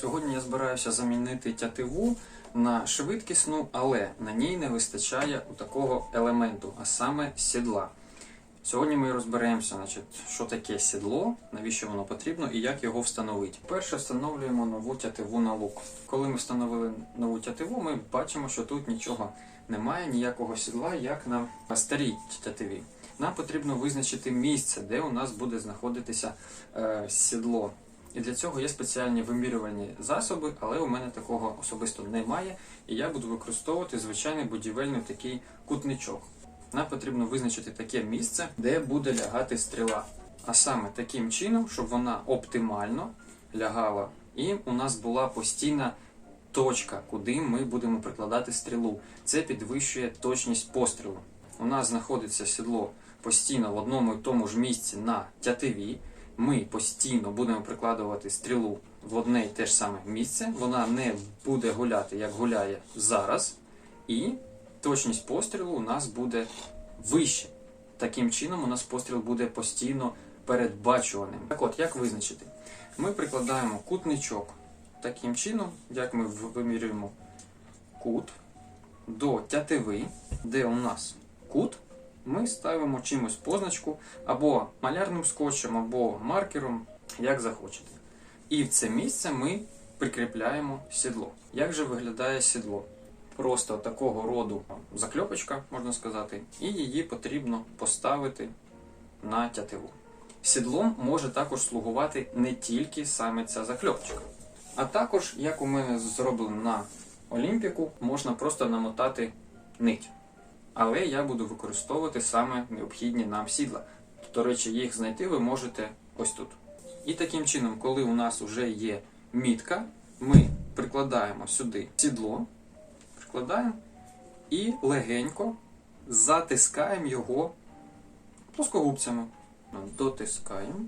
Сьогодні я збираюся замінити тятиву на швидкісну, але на ній не вистачає у такого елементу, а саме сідла. Сьогодні ми розберемося, значить, що таке сідло, навіщо воно потрібно і як його встановити. Перше встановлюємо нову тятиву на лук. Коли ми встановили нову тятиву, ми бачимо, що тут нічого немає, ніякого сідла, як на старій тятиві. Нам потрібно визначити місце, де у нас буде знаходитися е, сідло. І для цього є спеціальні вимірювальні засоби, але у мене такого особисто немає. І я буду використовувати звичайний будівельний такий кутничок. Нам потрібно визначити таке місце, де буде лягати стріла. А саме таким чином, щоб вона оптимально лягала, і у нас була постійна точка, куди ми будемо прикладати стрілу. Це підвищує точність пострілу. У нас знаходиться сідло постійно в одному і тому ж місці на тятиві. Ми постійно будемо прикладувати стрілу в одне і те ж саме місце. Вона не буде гуляти, як гуляє зараз, і точність пострілу у нас буде вище. Таким чином, у нас постріл буде постійно передбачуваним. Так от, як визначити? Ми прикладаємо кутничок таким чином, як ми вимірюємо кут до тятиви, де у нас кут, ми ставимо чимось позначку або малярним скотчем, або маркером, як захочете. І в це місце ми прикріпляємо сідло. Як же виглядає сідло? Просто такого роду закльопочка, можна сказати, і її потрібно поставити на тятиву. Сідлом може також слугувати не тільки саме ця закльопочка. А також, як у мене зроблено на Олімпіку, можна просто намотати нить. Але я буду використовувати саме необхідні нам сідла. До речі, їх знайти ви можете ось тут. І таким чином, коли у нас вже є мітка, ми прикладаємо сюди сідло, прикладаємо і легенько затискаємо його плоскогубцями. Дотискаємо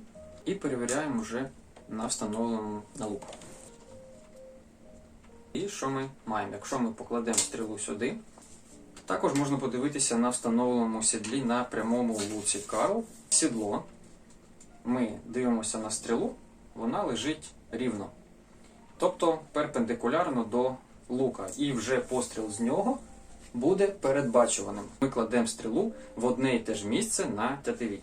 і перевіряємо вже на встановленому налуку. І що ми маємо? Якщо ми покладемо стрілу сюди, також можна подивитися на встановленому сідлі на прямому луці Карл. Сідло. Ми дивимося на стрілу, вона лежить рівно. Тобто перпендикулярно до лука. І вже постріл з нього буде передбачуваним. Ми кладемо стрілу в одне і те ж місце на тятиві.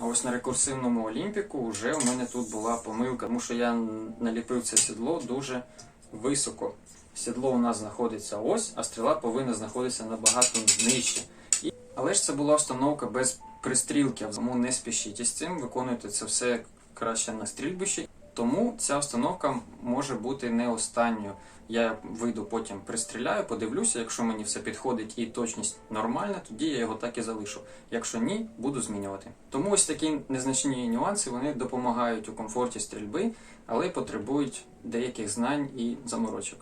А ось на рекурсивному Олімпіку вже у мене тут була помилка, тому що я наліпив це сідло дуже високо. Сідло у нас знаходиться ось, а стріла повинна знаходитися набагато нижче. І... Але ж це була установка без пристрілки, тому не спішіть із цим, виконуйте це все краще на стрільбищі. Тому ця установка може бути не останньою. Я вийду потім пристріляю, подивлюся, якщо мені все підходить і точність нормальна, тоді я його так і залишу. Якщо ні, буду змінювати. Тому ось такі незначні нюанси вони допомагають у комфорті стрільби, але потребують деяких знань і заморочок.